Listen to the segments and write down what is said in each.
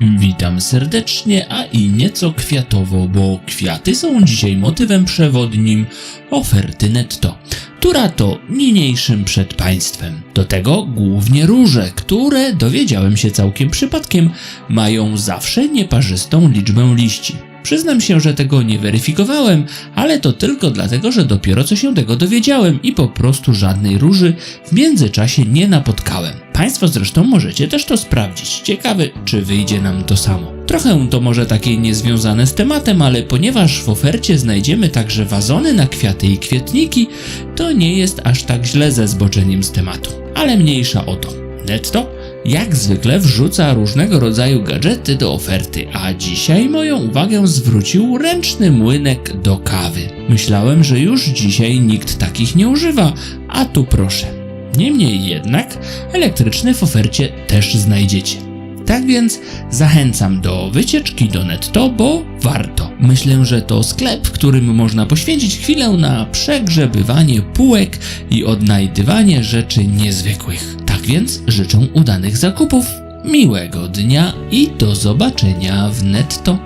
Witam serdecznie, a i nieco kwiatowo, bo kwiaty są dzisiaj motywem przewodnim oferty netto, która to niniejszym przed państwem. Do tego głównie róże, które dowiedziałem się całkiem przypadkiem, mają zawsze nieparzystą liczbę liści. Przyznam się, że tego nie weryfikowałem, ale to tylko dlatego, że dopiero co się tego dowiedziałem i po prostu żadnej róży w międzyczasie nie napotkałem. Państwo zresztą możecie też to sprawdzić. Ciekawe, czy wyjdzie nam to samo. Trochę to może takie niezwiązane z tematem, ale ponieważ w ofercie znajdziemy także wazony na kwiaty i kwietniki, to nie jest aż tak źle ze zboczeniem z tematu. Ale mniejsza o to. Netto jak zwykle wrzuca różnego rodzaju gadżety do oferty, a dzisiaj moją uwagę zwrócił ręczny młynek do kawy. Myślałem, że już dzisiaj nikt takich nie używa, a tu proszę. Niemniej jednak elektryczny w ofercie też znajdziecie. Tak więc zachęcam do wycieczki do Netto, bo warto. Myślę, że to sklep, którym można poświęcić chwilę na przegrzebywanie półek i odnajdywanie rzeczy niezwykłych. Tak więc życzę udanych zakupów, miłego dnia i do zobaczenia w Netto.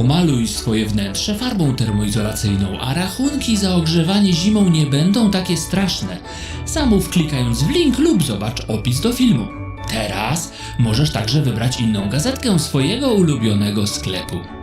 Pomaluj swoje wnętrze farbą termoizolacyjną, a rachunki za ogrzewanie zimą nie będą takie straszne. Zamów klikając w link lub zobacz opis do filmu. Teraz możesz także wybrać inną gazetkę swojego ulubionego sklepu.